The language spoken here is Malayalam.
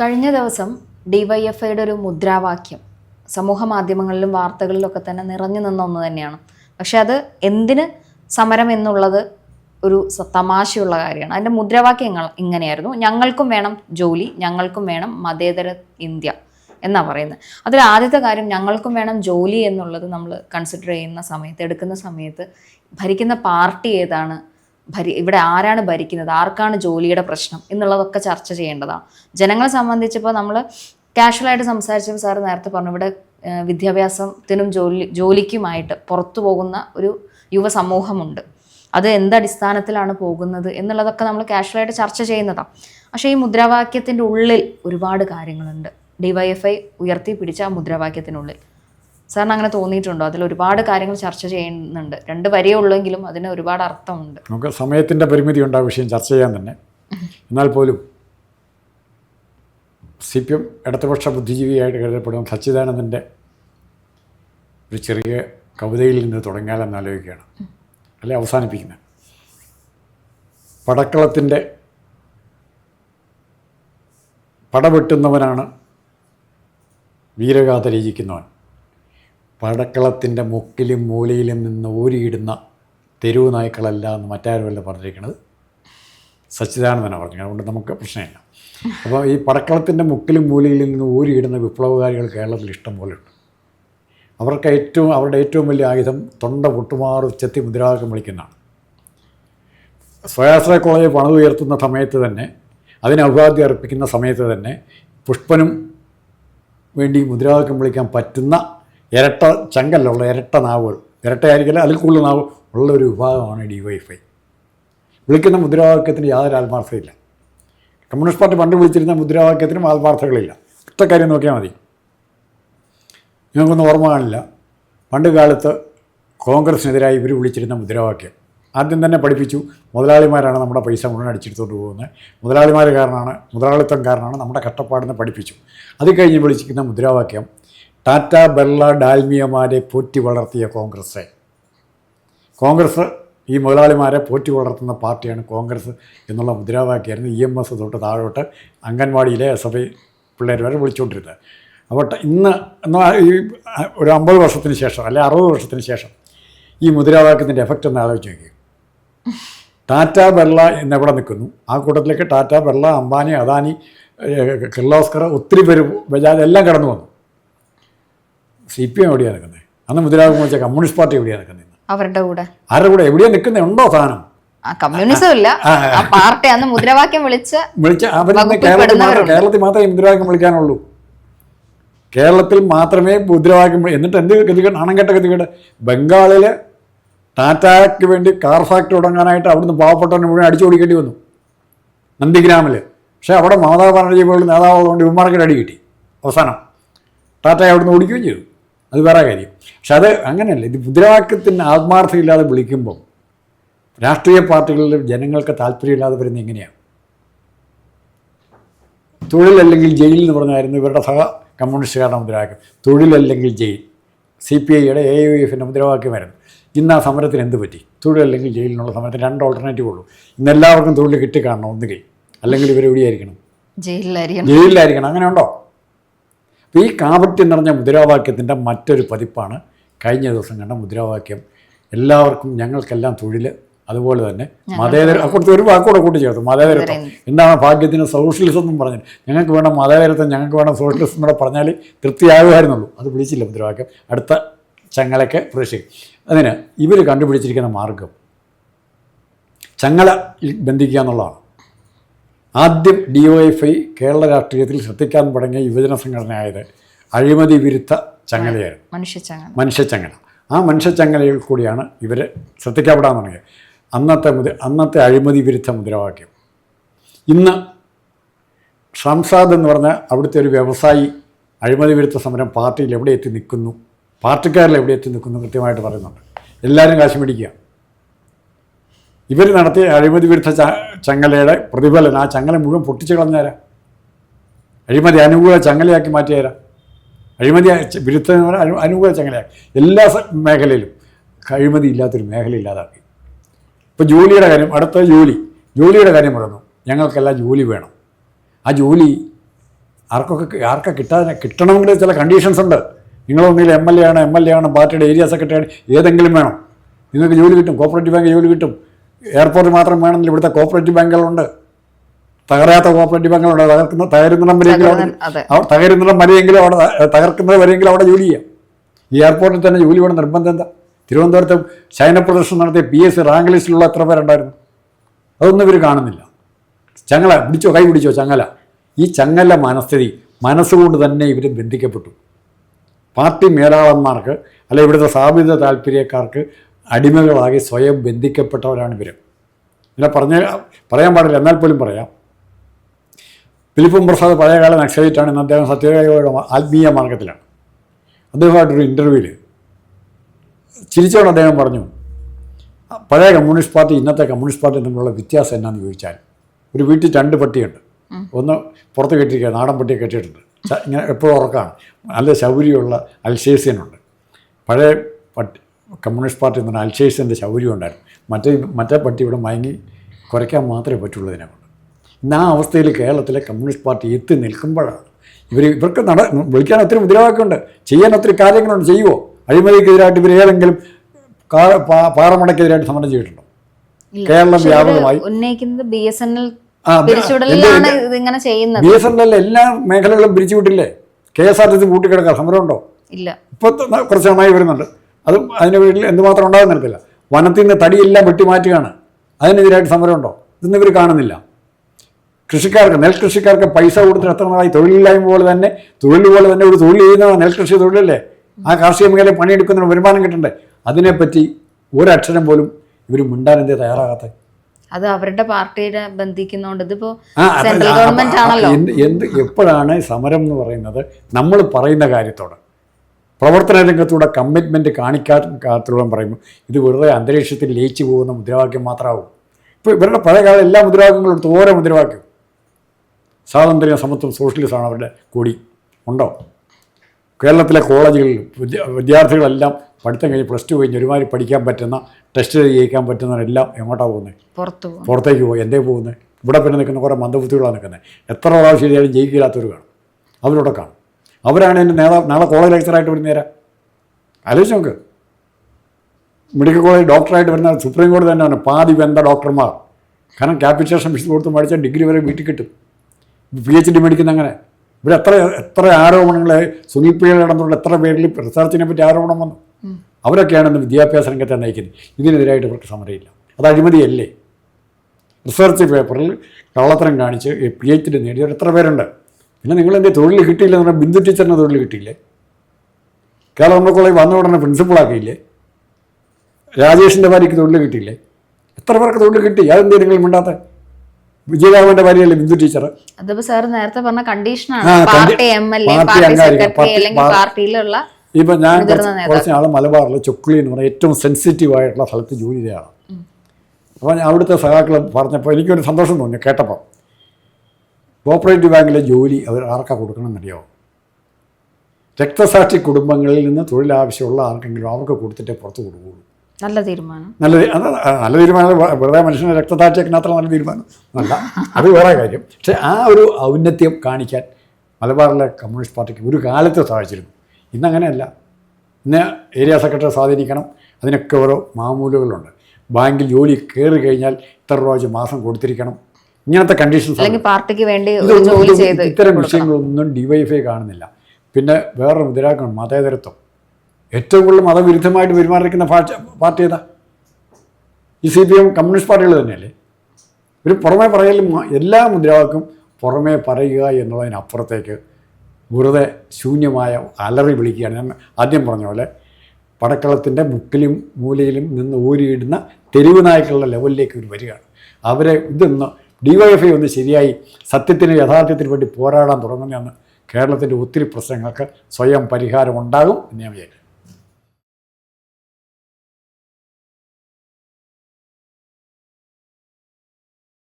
കഴിഞ്ഞ ദിവസം ഡിവൈഎഫ്ഐയുടെ ഒരു മുദ്രാവാക്യം സമൂഹ മാധ്യമങ്ങളിലും വാർത്തകളിലൊക്കെ തന്നെ നിറഞ്ഞു നിന്ന ഒന്ന് തന്നെയാണ്. പക്ഷെ അത് എന്തിന് സമരം എന്നുള്ളത് ഒരു തമാശയുള്ള കാര്യമാണ്. അതിന്റെ മുദ്രാവാക്യങ്ങൾ ഇങ്ങനെയായിരുന്നു. ഞങ്ങൾക്കും വേണം ജോലി ഞങ്ങൾക്കും വേണം മതേതര ഇന്ത്യ എന്നാണ് പറയുന്നത്. അതിൽ ആദ്യത്തെ കാര്യം ഞങ്ങൾക്കും വേണം ജോലി എന്നുള്ളത് നമ്മൾ കൺസിഡർ ചെയ്യുന്ന സമയത്ത് എടുക്കുന്ന സമയത്ത് ഭരിക്കുന്ന പാർട്ടി ഏതാണ് ഭരി ഇവിടെ ആരാണ് ഭരിക്കുന്നത്? ആർക്കാണ് ജോലിയുടെ പ്രശ്നം? എന്നുള്ളതൊക്കെ ചർച്ച ചെയ്യേണ്ടതാണ്. ജനങ്ങളെ സംബന്ധിച്ചപ്പോൾ നമ്മൾ കാഷ്വലായിട്ട് സംസാരിച്ചപ്പോൾ സാർ നേരത്തെ പറഞ്ഞു ഇവിടെ വിദ്യാഭ്യാസത്തിനും ജോലി ജോലിക്കുമായിട്ട് പുറത്തു പോകുന്ന ഒരു യുവസമൂഹമുണ്ട് അത് എന്തടിസ്ഥാനത്തിലാണ് പോകുന്നത് എന്നുള്ളതൊക്കെ നമ്മൾ കാഷ്വലായിട്ട് ചർച്ച ചെയ്യുന്നതാണ്. പക്ഷേ ഈ മുദ്രാവാക്യത്തിന്റെ ഉള്ളിൽ ഒരുപാട് കാര്യങ്ങളുണ്ട്. ഡിവൈഎഫ്ഐ ഉയർത്തി പിടിച്ച മുദ്രാവാക്യത്തിനുള്ളിൽ. സാറിന് അങ്ങനെ തോന്നിയിട്ടുണ്ടോ? അതിൽ ഒരുപാട് കാര്യങ്ങൾ ചർച്ച ചെയ്യുന്നുണ്ട്. രണ്ട് വരിയേ ഉള്ളെങ്കിലും അതിന് ഒരുപാട് അർത്ഥമുണ്ട്. നമുക്ക് സമയത്തിന്റെ പരിമിതി ഉണ്ട് വിഷയം ചർച്ച ചെയ്യാൻ തന്നെ. എന്നാൽ പോലും സി പി എം ഇടതുപക്ഷ ബുദ്ധിജീവിയായിട്ട് കരുതപ്പെടുന്ന സച്ചിദാനന്ദന്റെ ഒരു ചെറിയ കവിതയിൽ നിന്ന് തുടങ്ങിയാലെന്ന് ആലോചിക്കുകയാണ്. അല്ലെ? അവസാനിപ്പിക്കുന്നത്. പടക്കളത്തിന്റെ പടവെട്ടുന്നവനാണ് വീരഗാഥ രചിക്കുന്നവൻ. പടക്കളത്തിന്റെ മുക്കിലും മൂലയിലും നിന്ന് ഊരിയിടുന്ന തെരുവ് നായ്ക്കളല്ല എന്ന് മറ്റാരുമല്ല പറഞ്ഞിരിക്കുന്നത്? സച്ചിദാനന്ദനാണ് പറഞ്ഞത്. അതുകൊണ്ട് നമുക്ക് പ്രശ്നമില്ല. അപ്പോൾ ഈ പടക്കളത്തിന്റെ മുക്കിലും മൂലയിലും നിന്ന് ഊരിയിടുന്ന വിപ്ലവകാരികൾ കേരളത്തിൽ ഇഷ്ടം പോലെ ഉണ്ട്. അവർക്ക് ഏറ്റവും അവരുടെ ഏറ്റവും വലിയ ആയുധം തൊണ്ട പൊട്ടുമാറ് ചെത്തി മുദ്രാവാക്യം വിളിക്കുന്നതാണ്. സ്വയാശ്രയ കോളേജ് പണിത് ഉയർത്തുന്ന സമയത്ത് തന്നെ അതിന് അഭിവാദ്യം അർപ്പിക്കുന്ന സമയത്ത് തന്നെ പുഷ്പനും വേണ്ടി മുദ്രാവാക്യം വിളിക്കാൻ പറ്റുന്ന ഇരട്ട ചങ്കല്ലുള്ള ഇരട്ട നാവുകൾ. ഇരട്ടയായിരിക്കില്ല അതിൽ കൂടുതൽ നാവ് ഉള്ള ഒരു വിഭാഗമാണ് ഡി വൈ എഫ് ഐ വിളിക്കുന്ന മുദ്രാവാക്യത്തിന് യാതൊരു ആത്മാർത്ഥതയില്ല. കമ്മ്യൂണിസ്റ്റ് പാർട്ടി പണ്ട് വിളിച്ചിരുന്ന മുദ്രാവാക്യത്തിനും ആത്മാർത്ഥതകളില്ല. ഒറ്റ കാര്യം നോക്കിയാൽ മതി. ഞങ്ങൾക്കൊന്നും ഓർമ്മ കാണില്ല. പണ്ട് കാലത്ത് കോൺഗ്രസിനെതിരായി ഇവർ വിളിച്ചിരുന്ന മുദ്രാവാക്യം. ആദ്യം തന്നെ പഠിപ്പിച്ചു മുതലാളിമാരാണ് നമ്മുടെ പൈസ മുഴുവൻ അടിച്ചെടുത്തുകൊണ്ട് പോകുന്നത്. മുതലാളിമാർ കാരണമാണ് മുതലാളിത്തം കാരണമാണ് നമ്മുടെ കഷ്ടപ്പാടിനെ പഠിപ്പിച്ചു. അത് കഴിഞ്ഞ് വിളിച്ചിരിക്കുന്ന മുദ്രാവാക്യം ടാറ്റ ബെള്ള ഡാൽമിയമാരെ പോറ്റി വളർത്തിയ കോൺഗ്രസ് കോൺഗ്രസ് ഈ മുതലാളിമാരെ പോറ്റി വളർത്തുന്ന പാർട്ടിയാണ് കോൺഗ്രസ് എന്നുള്ള മുദ്രാവാക്യമായിരുന്നു ഇ എം എസ് തൊട്ട് താഴോട്ട് അംഗൻവാടിയിലെ എസ് എഫ് ഐ പിള്ളേർ വരെ വിളിച്ചുകൊണ്ടിരുന്നത് അപ്പോൾ ഇന്ന് എന്നാൽ ഈ ഒരു അമ്പത് വർഷത്തിന് ശേഷം അല്ലെ അറുപത് വർഷത്തിന് ശേഷം ഈ മുദ്രാവാക്യത്തിന്റെ എഫക്റ്റ് ഒന്ന് ആലോചിച്ച് നോക്കി ടാറ്റ ബെള്ള എന്നെവിടെ നിൽക്കുന്നു ആ കൂട്ടത്തിലേക്ക് ടാറ്റ ബെള്ള അംബാനി അദാനി കിർലോസ്കർ ഒത്തിരി പേര് ബജാജ് എല്ലാം കടന്നു വന്നു സി പി എം എവിടെയാണ് നിൽക്കുന്നത്? അന്ന് മുദ്രാവാക്യം വെച്ച കമ്മ്യൂണിസ്റ്റ് പാർട്ടി എവിടെയാണ് നിൽക്കുന്നത് അവരുടെ കൂടെ. ആരുടെ കൂടെ? എവിടെയാണ് നിൽക്കുന്നത് ഉണ്ടോ സാധനം? ആ കമ്മ്യൂണിസം ഇല്ല. ആ പാർട്ടി അന്ന് മുദ്രാവാക്യം വിളിച്ച് കേരളത്തിൽ മാത്രമേ മുദ്രാവാക്യം വിളിക്കാനുള്ളൂ. കേരളത്തിൽ മാത്രമേ മുദ്രാവാക്യം എന്നിട്ട് എന്ത് ഗതികേട് അണങ്കെട്ട ഗതികേട് ബംഗാളിൽ ടാറ്റയ്ക്ക് വേണ്ടി കാർ ഫാക്ടറി തുടങ്ങാനായിട്ട് അവിടുന്ന് പാവപ്പെട്ടവനെ മുഴുവൻ അടിച്ചു ഓടിക്കേണ്ടി വന്നു. നന്ദിഗ്രാമിൽ പക്ഷേ അവിടെ മമതാ ബാനർജി പോലുള്ള നേതാവുള്ളതുകൊണ്ട് ഇവന്മാർക്ക് അടി കിട്ടി. അവസാനം. ടാറ്റ അവിടുന്ന് ഓടിക്കുകയും ചെയ്തു. അത് വേറെ കാര്യം. പക്ഷെ അത് അങ്ങനെയല്ല. ഇത് മുദ്രാവാക്യത്തിന് ആത്മാർത്ഥമില്ലാതെ വിളിക്കുമ്പം രാഷ്ട്രീയ പാർട്ടികളിൽ ജനങ്ങൾക്ക് താല്പര്യമില്ലാതെ വരുന്നത് എങ്ങനെയാണ് തൊഴിലല്ലെങ്കിൽ ജയിൽ എന്ന് പറഞ്ഞായിരുന്നു ഇവരുടെ സഹ കമ്മ്യൂണിസ്റ്റുകാരുടെ മുദ്രാവാക്യം. തൊഴിലല്ലെങ്കിൽ ജയിൽ. സി പി ഐയുടെ എ യു എഫിന്റെ മുദ്രാവാക്യമായിരുന്നു. ഇന്ന് ആ സമരത്തിന് എന്ത് പറ്റി? തൊഴിലല്ലെങ്കിൽ ജയിലിനുള്ള സമരത്തിന് രണ്ട് ഓൾട്ടർനേറ്റീവ് ഉള്ളൂ. ഇന്ന് എല്ലാവർക്കും തൊഴിൽ കിട്ടിക്കാണണം ഒന്നുകിൽ. അല്ലെങ്കിൽ ഇവർ എവിടെയായിരിക്കണം? ജയിലിലായിരിക്കണം. ജയിലിലായിരിക്കണം. അങ്ങനെ ഉണ്ടോ? അപ്പോൾ ഈ കാപട്യം നിറഞ്ഞ മുദ്രാവാക്യത്തിന്റെ മറ്റൊരു പതിപ്പാണ് കഴിഞ്ഞ ദിവസം കണ്ട മുദ്രാവാക്യം. എല്ലാവർക്കും ഞങ്ങൾക്കെല്ലാം തൊഴിൽ അതുപോലെ തന്നെ മതേതര അപ്പുറത്ത് ഒരു വാക്കൂടെ കൂട്ടി ചേർത്തു മതേതരത്വം. എന്താണ് ഭാഗ്യത്തിന് സോഷ്യലിസം എന്നും പറഞ്ഞു ഞങ്ങൾക്ക് വേണം മതേതരത്വം ഞങ്ങൾക്ക് വേണം സോഷ്യലിസം കൂടെ പറഞ്ഞാൽ തൃപ്തിയാകുമായിരുന്നുള്ളൂ. അത് വിളിച്ചില്ല മുദ്രാവാക്യം. അടുത്ത ചങ്ങലയ്ക്ക് പ്രതീക്ഷിക്കും അതിന് ഇവർ കണ്ടുപിടിച്ചിരിക്കുന്ന മാർഗം ചങ്ങല ബന്ധിക്കുക എന്നുള്ളതാണ്. ആദ്യം D Y F I Kerala രാഷ്ട്രീയത്തിൽ ശ്രദ്ധിക്കാൻ തുടങ്ങിയ യുവജന സംഘടനയായത് അഴിമതി വിരുദ്ധ ചങ്ങലയായിരുന്നു. മനുഷ്യച്ചങ്ങല മനുഷ്യച്ചങ്ങല ആ മനുഷ്യച്ചങ്ങലയിൽ കൂടിയാണ് ഇവർ ശ്രദ്ധിക്കപ്പെടാൻ തുടങ്ങിയത്. അന്നത്തെ മുത അന്നത്തെ അഴിമതി വിരുദ്ധ മുദ്രാവാക്യം. ഇന്ന് ഷംസാദ് എന്ന് പറഞ്ഞ അവിടുത്തെ ഒരു വ്യവസായി അഴിമതി വിരുദ്ധ സമരം പാർട്ടിയിൽ എവിടെ എത്തി നിൽക്കുന്നു? പാർട്ടിക്കാരിൽ എവിടെ എത്തി നിൽക്കുന്നു? കൃത്യമായിട്ട് പറയുന്നുണ്ട്. എല്ലാവരും കാശ് മേടിക്കുക. ഇവർ നടത്തിയ അഴിമതി വിരുദ്ധ ചങ്ങലയുടെ പ്രതിഫലനം ആ ചങ്ങല മുഴുവൻ പൊട്ടിച്ചു കളഞ്ഞേരാ അഴിമതി അനുകൂല ചങ്ങലയാക്കി മാറ്റിയേരാ അഴിമതി വിരുദ്ധ അനുകൂല ചങ്ങലയാക്കി. എല്ലാ മേഖലയിലും അഴിമതി ഇല്ലാത്തൊരു മേഖല ഇല്ലാതാക്കി. ഇപ്പോൾ ജോലിയുടെ കാര്യം അടുത്ത ജോലി. ജോലിയുടെ കാര്യം പറഞ്ഞു ഞങ്ങൾക്കെല്ലാം ജോലി വേണം. ആ ജോലി ആർക്കൊക്കെ ആർക്കെ കിട്ടാതെ കിട്ടണമെങ്കിൽ ചില കണ്ടീഷൻസ് ഉണ്ട്. നിങ്ങളൊന്നിൽ എം എൽ എ ആണ് എം എൽ എ ആണ് പാർട്ടിയുടെ ഏരിയ സെക്രട്ടറി ഏതെങ്കിലും വേണം. നിങ്ങൾക്ക് ജോലി കിട്ടും കോപ്പറേറ്റീവ് ബാങ്ക് ജോലി കിട്ടും. എയർപോർട്ട് മാത്രം വേണമെങ്കിൽ ഇവിടുത്തെ കോപ്പറേറ്റീവ് ബാങ്കുകളുണ്ട്. തകരാത്ത കോപ്പറേറ്റീവ് ബാങ്കുകളുണ്ട്. തകർക്കുന്ന തകരുന്നിടം വരെയെങ്കിലും തകരുന്നിടം വരെയെങ്കിലും അവിടെ തകർക്കുന്നത് വരെയെങ്കിലും അവിടെ ജോലി ചെയ്യാം. ഈ എയർപോർട്ടിൽ തന്നെ ജോലി വേണം. നിർബന്ധം എന്താ? തിരുവനന്തപുരത്ത് ശയന പ്രദർശനം നടത്തിയ പി എസ് സി റാങ്ക് ലിസ്റ്റിലുള്ള എത്ര പേരുണ്ടായിരുന്നു? അതൊന്നും ഇവർ കാണുന്നില്ല. ചങ്ങല പിടിച്ചോ? കൈ പിടിച്ചോ? ചങ്ങല. ഈ ചങ്ങല മനസ്ഥിതി മനസ്സുകൊണ്ട് തന്നെ ഇവർ ബന്ധിക്കപ്പെട്ടു. പാർട്ടി മേലാളന്മാർക്ക് അല്ലെ ഇവിടുത്തെ സ്ഥാപിത താല്പര്യക്കാർക്ക് അടിമകളാകി സ്വയം ബന്ധിക്കപ്പെട്ടവരാണ് ഇവർ ഇങ്ങനെ പറഞ്ഞ പറയാൻ പാടില്ല എന്നാൽ പോലും പറയാം. ഫിലിപ്പും പ്രസാദ് പഴയകാല നക്സലൈറ്റാണ് ഇന്ന് അദ്ദേഹം സത്യയുടെ ആത്മീയ മാർഗത്തിലാണ്. അദ്ദേഹമായിട്ടൊരു ഇന്റർവ്യൂവിൽ ചിരിച്ചോടെ അദ്ദേഹം പറഞ്ഞു പഴയ കമ്മ്യൂണിസ്റ്റ് പാർട്ടി ഇന്നത്തെ കമ്മ്യൂണിസ്റ്റ് പാർട്ടി തമ്മിലുള്ള വ്യത്യാസം എന്നാന്ന് ചോദിച്ചാൽ ഒരു വീട്ടിൽ രണ്ട് പട്ടിയുണ്ട്. ഒന്ന് പുറത്ത് കെട്ടിയിരിക്കുക നാടൻ പട്ടിയെ കെട്ടിയിട്ടുണ്ട്. ഇങ്ങനെ എപ്പോഴും ഉറക്കാണ്. നല്ല ശൗര്യമുള്ള അൽഷേസ്യനുണ്ട് പഴയ പട്ടി കമ്മ്യൂണിസ്റ്റ് പാർട്ടി എന്ന് പറഞ്ഞാൽ അൽഷേഴ്സിന്റെ ശൗര്യം ഉണ്ടായിരുന്നു. മറ്റേ മറ്റേ പട്ടി ഇവിടെ മയങ്ങി കുറയ്ക്കാൻ മാത്രമേ പറ്റുള്ളൂ ഇതിനെക്കൊണ്ട്. ഇന്ന് ആ അവസ്ഥയിൽ കേരളത്തിലെ കമ്മ്യൂണിസ്റ്റ് പാർട്ടി എത്തി നിൽക്കുമ്പോഴാണ് ഇവർ ഇവർക്ക് നട വിളിക്കാൻ ഒത്തിരി മുദ്രാവാക്യമുണ്ട് ചെയ്യാൻ ഒത്തിരി കാര്യങ്ങളുണ്ട്. ചെയ്യുമോ അഴിമതിക്കെതിരായിട്ട് ഇവർ ഏതെങ്കിലും പാറമടക്കെതിരായിട്ട് സമരം ചെയ്തിട്ടുണ്ടോ. കേരളം വ്യാപകമായി. ഉന്നയിക്കുന്നത് B S N L B S N L എല്ലാ മേഖലകളും പിരിച്ചുവിട്ടില്ലേ? K S R T C കൂട്ടിക്കിടക്കാൻ സമരമുണ്ടോ? ഇല്ല. ഇപ്പൊ കുറച്ച് നന്നായി വരുന്നുണ്ട്. അതും അതിന്റെ വീട്ടിൽ എന്തുമാത്രം ഉണ്ടാകും നിനക്കില്ല വനത്തിൽ നിന്ന് തടിയെല്ലാം വെട്ടിമാറ്റുകയാണ്. അതിനെതിരായിട്ട് സമരമുണ്ടോ? ഇതൊന്നും ഇവർ കാണുന്നില്ല. കൃഷിക്കാർക്ക് നെൽകൃഷിക്കാർക്ക് പൈസ കൊടുത്തിട്ട് എത്ര നാളായി തൊഴിലില്ലായ്മ പോലെ തന്നെ തൊഴിൽ പോലെ തന്നെ ഒരു തൊഴിൽ ചെയ്യുന്ന നെൽകൃഷി തൊഴിലല്ലേ? ആ കാർഷിക മേഖലയിൽ പണിയെടുക്കുന്നതിന് വരുമാനം കിട്ടണ്ടേ? അതിനെപ്പറ്റി ഒരക്ഷരം പോലും ഇവർ മിണ്ടാൻ എന്തേ തയ്യാറാകാത്ത അത് അവരുടെ പാർട്ടിയെ ബന്ധിക്കുന്നോണ്ട് ഇതിപ്പോ സെൻട്രൽ ഗവൺമെന്റ് ആണല്ലോ. എന്ത് എന്ത് എപ്പോഴാണ് സമരം എന്ന് പറയുന്നത്? നമ്മൾ പറയുന്ന കാര്യത്തോട്. പ്രവർത്തന രംഗത്തൂടെ കമ്മിറ്റ്മെന്റ് കാണിക്കാത്തൂടെ പറയുമ്പോൾ ഇത് വെറുതെ അന്തരീക്ഷത്തിൽ ലയിച്ചു പോകുന്ന മുദ്രാവാക്യം മാത്രമാവും. ഇപ്പോൾ ഇവരുടെ പഴയകാല എല്ലാ മുദ്രാവാക്യങ്ങളും എടുത്ത് ഓരോ മുദ്രാവാക്യം. സ്വാതന്ത്ര്യം സമത്വം സോഷ്യലിസമാണ് അവരുടെ കൂടി. ഉണ്ടോ? കേരളത്തിലെ കോളേജുകളിൽ വിദ്യാർത്ഥികളെല്ലാം പഠിത്തം കഴിഞ്ഞ് പ്ലസ് ടു കഴിഞ്ഞ് ഒരുമാതിരി പഠിക്കാൻ പറ്റുന്ന ടെസ്റ്റ് ജയിക്കാൻ പറ്റുന്നവരെല്ലാം എങ്ങോട്ടാണ് പോകുന്നത് പുറത്തേക്ക് പോകും. എന്തേ പോകുന്നത് ഇവിടെ പിന്നെ നിൽക്കുന്ന കുറേ മന്ദബുദ്ധികളാണ് നിൽക്കുന്നത് എത്ര പ്രാവശ്യം ചെയ്താലും ജയിക്കില്ലാത്തവർ കാണും. അവരോടെ കാണും. അവരാണ് എന്റെ നേതാവ് നാളെ കോളേജ് ലെക്ചറായിട്ട് വരുന്നേരാ. ആലോചിച്ച് നോക്ക്. മെഡിക്കൽ കോളേജ് ഡോക്ടറായിട്ട് വരുന്ന സുപ്രീം കോടതി തന്നെയാണ് പാതി വെന്ത ഡോക്ടർമാർ കാരണം ക്യാപിറ്റേഷൻ ഫീസ് കൊടുത്ത് പഠിച്ചാൽ ഡിഗ്രി വരെ വീട്ടിൽ കിട്ടും. പി എച്ച് ഡി മേടിക്കുന്ന അങ്ങനെ. ഇവിടെ എത്ര എത്ര ആരോപണങ്ങൾ സുനിൽ പിഴ നടന്നുള്ള എത്ര പേരിൽ റിസർച്ചിനെ പറ്റി ആരോപണം വന്നു. അവരൊക്കെയാണ് ഇന്ന് വിദ്യാഭ്യാസ രംഗത്തെ നയിക്കുന്നത്. ഇതിനെതിരായിട്ട് ഇവർക്ക് സമരമില്ല. അത് അഴിമതിയല്ലേ? റിസർച്ച് പേപ്പറിൽ കള്ളത്തരം കാണിച്ച് പി എച്ച് ഡി നേടിയവർ എത്ര പേരുണ്ട്? പിന്നെ നിങ്ങൾ എന്റെ തൊഴിൽ കിട്ടിയില്ല എന്ന് പറഞ്ഞാൽ ബിന്ദു ടീച്ചറിന് തൊഴിൽ കിട്ടിയില്ലേ? കേരള നമ്മുടെ കോളേജ് വന്ന ഉടനെ പ്രിൻസിപ്പളാക്കിയില്ലേ രാജേഷിന്റെ ഭാര്യയ്ക്ക് തൊഴിൽ കിട്ടിയില്ലേ? എത്ര പേർക്ക് തൊഴിൽ കിട്ടി? അതെന്തേ നിങ്ങൾ മിണ്ടാത്ത വിജയരാഘവന്റെ ഭാര്യയല്ലേ ബിന്ദു ടീച്ചർ അതിപ്പോ സാർ നേരത്തെ പറഞ്ഞ കണ്ടീഷനാണ് party M L A party party secretary അല്ലെങ്കിൽ പാർട്ടിയിലുള്ള ഇപ്പം ഞാൻ കുറച്ച് നാളെ മലബാറിലെ നാൾ മലബാറിൽ ചൊക്ലി എന്ന് പറഞ്ഞ ഏറ്റവും സെൻസിറ്റീവ് ആയിട്ടുള്ള സ്ഥലത്ത് ജോലി ചെയ്യാണ് അപ്പോൾ ഞാൻ അവിടുത്തെ സഹാക്കൾ പറഞ്ഞപ്പോൾ എനിക്കൊരു സന്തോഷം തോന്നി കേട്ടപ്പോൾ കോപ്പറേറ്റീവ് ബാങ്കിലെ ജോലി അവർ ആർക്കാ കൊടുക്കണമെന്നറിയോ? രക്തസാക്ഷി കുടുംബങ്ങളിൽ നിന്ന് തൊഴിലാവശ്യമുള്ള ആർക്കെങ്കിലും അവർക്ക് കൊടുത്തിട്ടേ പുറത്ത് കൊടുക്കുകയുള്ളൂ. നല്ല തീരുമാനം. നല്ല നല്ല തീരുമാനം. വെറുതെ മനുഷ്യനെ രക്തസാക്ഷിയാക്കുന്ന അത്ര നല്ല തീരുമാനം. അല്ല അത് വേറെ കാര്യം. പക്ഷേ ആ ഒരു ഔന്നത്യം കാണിക്കാൻ മലബാറിലെ കമ്മ്യൂണിസ്റ്റ് പാർട്ടിക്ക് ഒരു കാലത്ത് സാധിച്ചിരുന്നു. ഇന്നങ്ങനെയല്ല. ഇന്ന് ഏരിയ സെക്രട്ടറി സ്വാധീനിക്കണം. അതിനൊക്കെ ഓരോ മാമൂലുകളുണ്ട്. ബാങ്കിൽ ജോലി കയറി കഴിഞ്ഞാൽ ഇത്ര രൂപ മാസം കൊടുത്തിരിക്കണം. ഇങ്ങനത്തെ കണ്ടീഷൻസ് അല്ലെങ്കിൽ പാർട്ടിക്ക് വേണ്ടി ജോലി ചെയ്ത് ഇത്തരം വിഷയങ്ങളൊന്നും ഡിവൈഫൈ കാണുന്നില്ല. പിന്നെ വേറൊരു മുദ്രാക്കണം മതേതരത്വം. ഏറ്റവും കൂടുതൽ മതവിരുദ്ധമായിട്ട് പെരുമാറിയിരിക്കുന്ന പാർട്ടി പാർട്ടി ഏതാ? ഈ സി പി എം കമ്മ്യൂണിസ്റ്റ് പാർട്ടികൾ തന്നെയല്ലേ? ഒരു പുറമേ പറയലും എല്ലാ മുദ്രാവാക്യം പുറമേ പറയുക എന്നുള്ളതിനപ്പുറത്തേക്ക് വെറുതെ ശൂന്യമായ അലറി വിളിക്കുകയാണ്. ഞാൻ ആദ്യം പറഞ്ഞ പോലെ പടക്കളത്തിന്റെ മുക്കിലും മൂലയിലും നിന്ന് ഊരിയിടുന്ന തെരുവ് നായ്ക്കളുടെ ലെവലിലേക്ക് ഒരു വരികയാണ്. അവരെ ഇതൊന്ന് ഡിവൈഎഫ്ഐ ഒന്ന് ശരിയായി സത്യത്തിന് യഥാർത്ഥത്തിന് വേണ്ടി പോരാടാൻ തുടങ്ങുന്നതെന്ന് കേരളത്തിന്റെ ഒത്തിരി പ്രശ്നങ്ങൾക്ക് സ്വയം പരിഹാരം ഉണ്ടാകും എന്ന് ഞാൻ വിചാരിക്കുന്നു.